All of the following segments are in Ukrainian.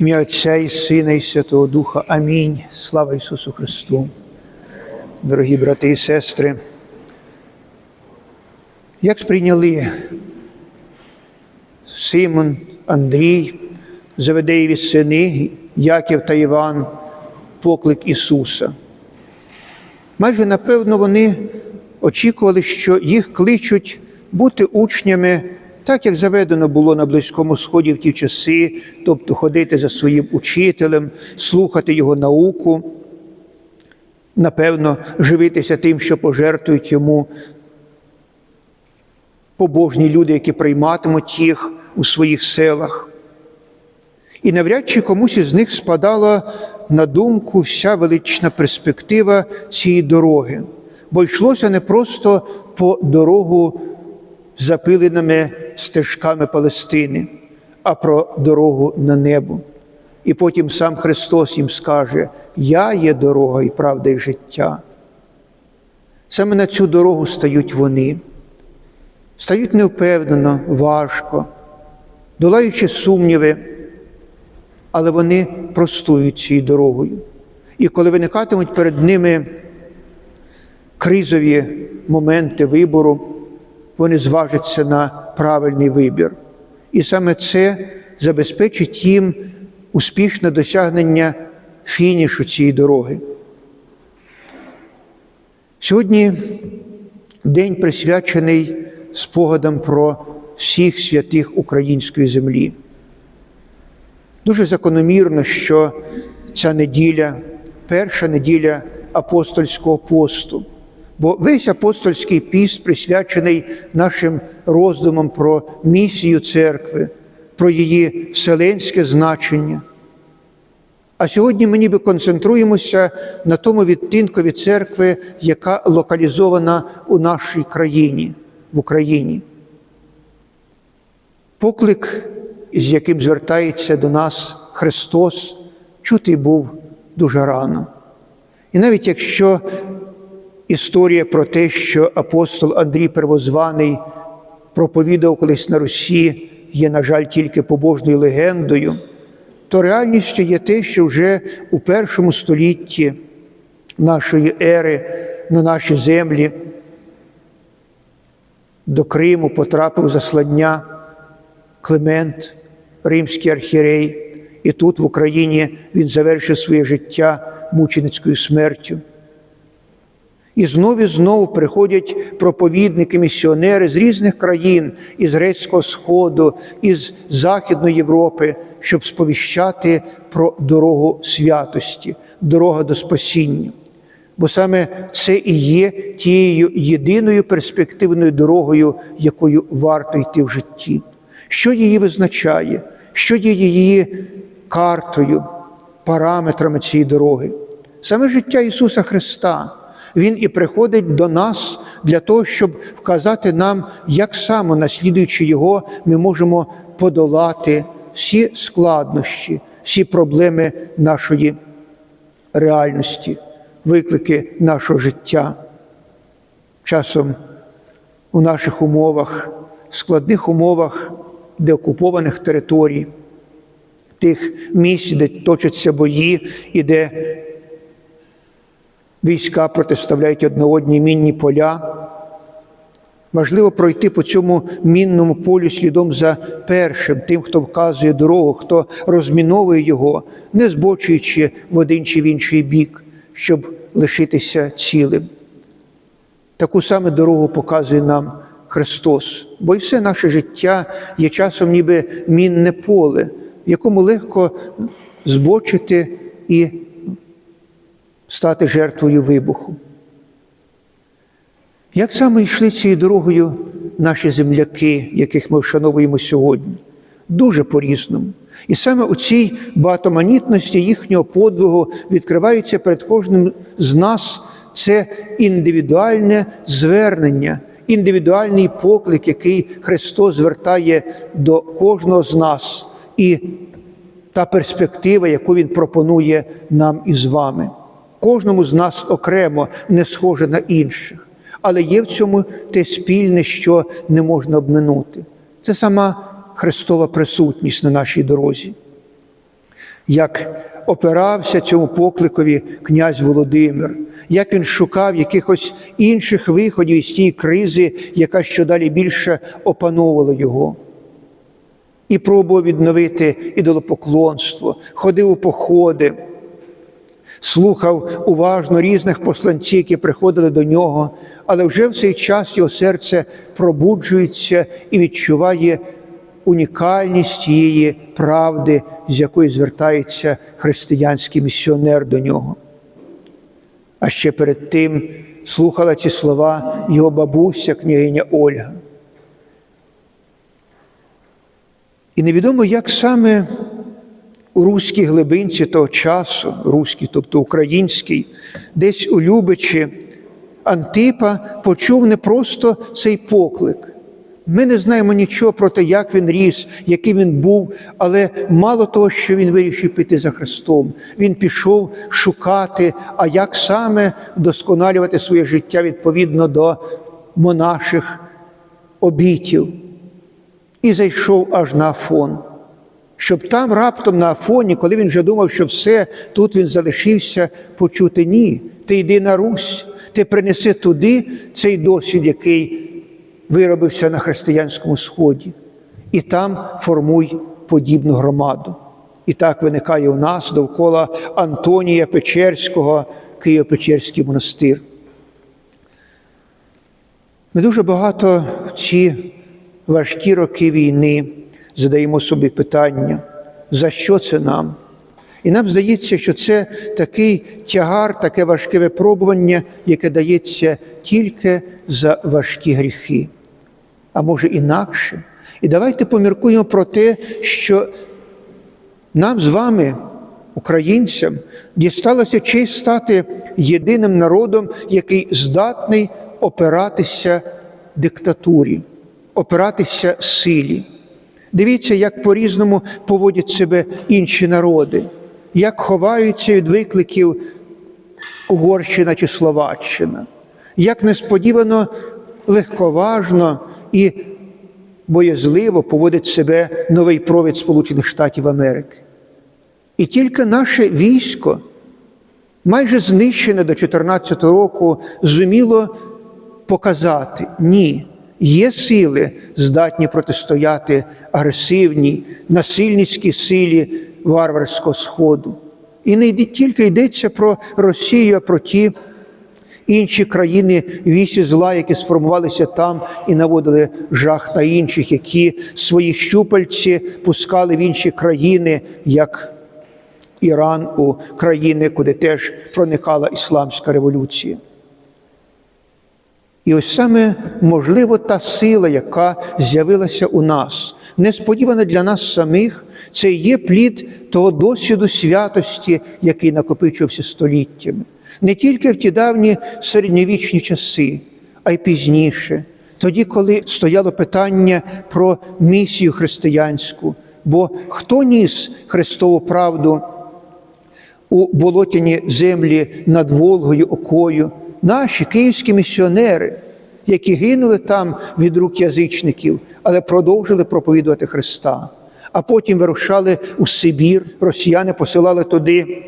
Ім'я Отця і Сина, і Святого Духа. Амінь. Слава Ісусу Христу. Дорогі брати і сестри, як сприйняли Симон, Андрій, Заведеєві сини, Яків та Іван, поклик Ісуса? Майже напевно вони очікували, що їх кличуть бути учнями, так як заведено було на Близькому Сході в ті часи, тобто ходити за своїм учителем, слухати його науку, напевно, живитися тим, що пожертвують йому побожні люди, які прийматимуть їх у своїх селах. І навряд чи комусь із них спадала на думку вся велична перспектива цієї дороги, бо йшлося не просто по дорогу запиленими стежками Палестини, а про дорогу на небо. І потім сам Христос їм скаже: Я є дорога і правда, і життя. Саме на цю дорогу стають вони, стають невпевнено, важко, долаючи сумніви, але вони простують цією дорогою. І коли виникатимуть перед ними кризові моменти вибору, вони зважаться на правильний вибір. І саме це забезпечить їм успішне досягнення фінішу цієї дороги. Сьогодні день присвячений спогадам про всіх святих української землі. Дуже закономірно, що ця неділя перша неділя апостольського посту, бо весь апостольський піст присвячений нашим роздумам про місію церкви, про її вселенське значення. А сьогодні ми ніби концентруємося на тому відтинкові церкви, яка локалізована у нашій країні, в Україні. Поклик, з яким звертається до нас Христос, чутий був дуже рано. І навіть якщо історія про те, що апостол Андрій Первозваний проповідав колись на Русі, є, на жаль, тільки побожною легендою, то реальністю є те, що вже у першому столітті нашої ери на наші землі до Криму потрапив заслання Климент, римський архірей, і тут, в Україні, він завершив своє життя мученицькою смертю. І знову і знову приходять проповідники, місіонери з різних країн, із Грецького Сходу, із Західної Європи, щоб сповіщати про дорогу святості, дорога до спасіння. Бо саме це і є тією єдиною перспективною дорогою, якою варто йти в житті. Що її визначає, що є її картою, параметрами цієї дороги? Саме життя Ісуса Христа. Він і приходить до нас для того, щоб вказати нам, як само, наслідуючи Його, ми можемо подолати всі складнощі, всі проблеми нашої реальності, виклики нашого життя. Часом у наших умовах, складних умовах деокупованих територій, тих місць, де точаться бої і де війська протиставляють одне одні мінні поля. Важливо пройти по цьому мінному полю слідом за першим, тим, хто вказує дорогу, хто розміновує його, не збочуючи в один чи в інший бік, щоб лишитися цілим. Таку саме дорогу показує нам Христос, бо і все наше життя є часом ніби мінне поле, в якому легко збочити і стати жертвою вибуху. Як саме йшли цією дорогою наші земляки, яких ми вшановуємо сьогодні? Дуже по-різному. І саме у цій багатоманітності їхнього подвигу відкривається перед кожним з нас це індивідуальне звернення, індивідуальний поклик, який Христос звертає до кожного з нас, і та перспектива, яку Він пропонує нам із вами. Кожному з нас окремо не схоже на інших, але є в цьому те спільне, що не можна обминути. Це сама Христова присутність на нашій дорозі. як опирався цьому покликові князь Володимир, як він шукав якихось інших виходів із тієї кризи, яка щодалі більше опановувала його. І пробував відновити ідолопоклонство, ходив у походи, слухав уважно різних посланців, які приходили до нього, але вже в цей час його серце пробуджується і відчуває унікальність тієї правди, з якої звертається християнський місіонер до нього. А ще перед тим слухала ці слова його бабуся, княгиня Ольга. І невідомо, як саме у руській глибинці того часу, руській, тобто українській, десь у Любичі, Антипа почув не просто цей поклик. Ми не знаємо нічого про те, як він ріс, який він був, але мало того, що він вирішив піти за Христом. Він пішов шукати, а як саме вдосконалювати своє життя відповідно до монаших обітів. І зайшов аж на Афон. Щоб там раптом на Афоні, коли він вже думав, що все, тут він залишився, почути ні. Ти йди на Русь, ти принеси туди цей досвід, який виробився на християнському сході, і там формуй подібну громаду. І так виникає у нас довкола Антонія Печерського, Києво-Печерський монастир. Ми дуже багато в ці важкі роки війни задаємо собі питання, за що це нам? І нам здається, що це такий тягар, таке важке випробування, яке дається тільки за важкі гріхи, а може інакше. І давайте поміркуємо про те, що нам з вами, українцям, дісталося честь стати єдиним народом, який здатний опиратися диктатурі, опиратися силі. Дивіться, як по-різному поводять себе інші народи, як ховаються від викликів Угорщина чи Словаччина, як несподівано легковажно і боязливо поводить себе новий провід Сполучених Штатів Америки. І тільки наше військо, майже знищене до 2014 року, зуміло показати ні. Є сили, здатні протистояти агресивній, насильницькій силі варварського Сходу. І не тільки йдеться про Росію, а про ті інші країни вісі зла, які сформувалися там і наводили жах на інших, які свої щупальці пускали в інші країни, як Іран у країни, куди теж проникала ісламська революція. І ось саме можливо та сила, яка з'явилася у нас, несподівана для нас самих, це є плід того досвіду святості, який накопичувався століттями, не тільки в ті давні середньовічні часи, а й пізніше, тоді, коли стояло питання про місію християнську, бо хто ніс Христову правду у болотяні землі над Волгою, Окою? Наші київські місіонери, які гинули там від рук язичників, але продовжили проповідувати Христа, а потім вирушали у Сибір, росіяни посилали туди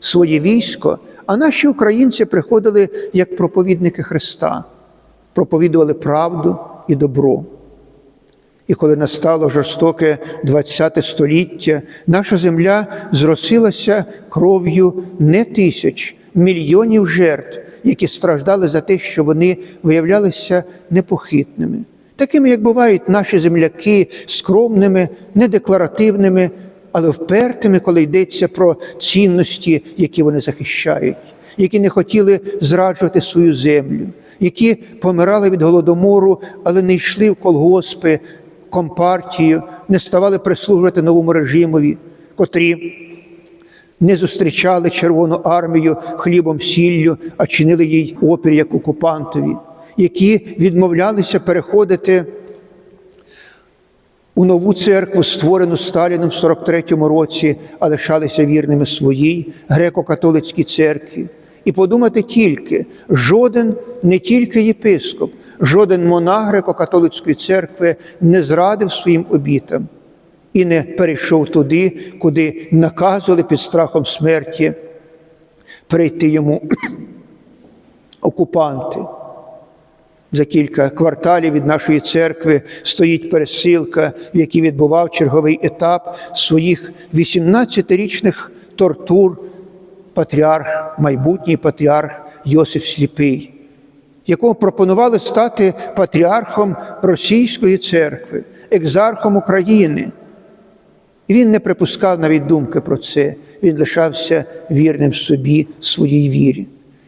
своє військо, а наші українці приходили як проповідники Христа, проповідували правду і добро. І коли настало жорстоке ХХ століття, наша земля зросилася кров'ю не тисяч, мільйонів жертв, які страждали за те, що вони виявлялися непохитними, такими, як бувають наші земляки, скромними, недекларативними, але впертими, коли йдеться про цінності, які вони захищають, які не хотіли зраджувати свою землю, які помирали від голодомору, але не йшли в колгоспи, компартію, не ставали прислужувати новому режимові, котрі не зустрічали Червону армію хлібом сіллю, а чинили їй опір як окупантові, які відмовлялися переходити у нову церкву, створену Сталіном в 43-му році, а лишалися вірними своїй греко-католицькій церкві. І подумати тільки, жоден не тільки єпископ, жоден монах греко-католицької церкви не зрадив своїм обітам. І не перейшов туди, куди наказували під страхом смерті прийти йому окупанти. За кілька кварталів від нашої церкви стоїть пересилка, в якій відбував черговий етап своїх 18-річних тортур патріарх, майбутній патріарх Йосиф Сліпий, якому пропонували стати патріархом Російської церкви, екзархом України. І він не припускав навіть думки про це, він лишався вірним собі, своїй вірі.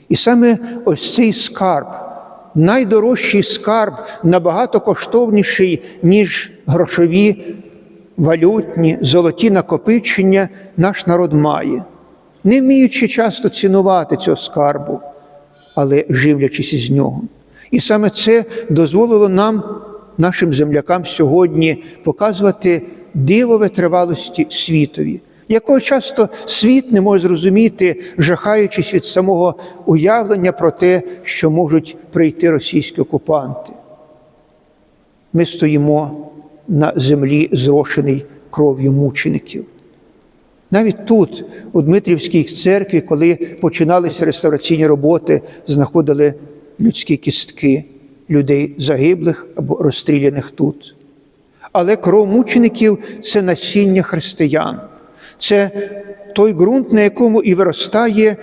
І саме ось цей скарб, найдорожчий скарб, набагато коштовніший, ніж грошові, валютні, золоті накопичення, наш народ має, не вміючи часто цінувати цього скарбу, але живлячись із нього. І саме це дозволило нам, нашим землякам, сьогодні показувати диво витривалості світові, якого часто світ не може зрозуміти, жахаючись від самого уявлення про те, що можуть прийти російські окупанти. Ми стоїмо на землі, зрошеній кров'ю мучеників. Навіть тут, у Дмитрівській церкві, коли починалися реставраційні роботи, знаходили людські кістки людей загиблих або розстріляних тут. Але кров мучеників це насіння християн, це той ґрунт, на якому і виростає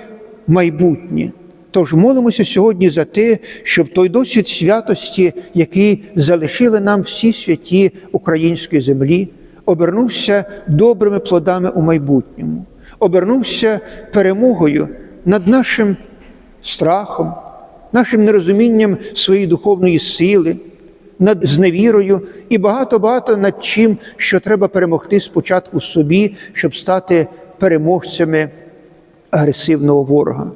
майбутнє. Тож молимося сьогодні за те, щоб той досвід святості, який залишили нам всі святі української землі, обернувся добрими плодами у майбутньому, обернувся перемогою над нашим страхом, нашим нерозумінням своєї духовної сили, над зневірою і багато-багато над чим, що треба перемогти спочатку собі, щоб стати переможцями агресивного ворога.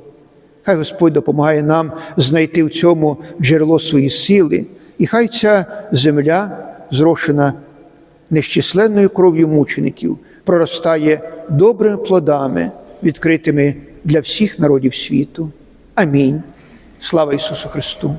Хай Господь допомагає нам знайти в цьому джерело свої сили, і хай ця земля, зрошена нещисленною кров'ю мучеників, проростає добрими плодами, відкритими для всіх народів світу. Амінь. Слава Ісусу Христу!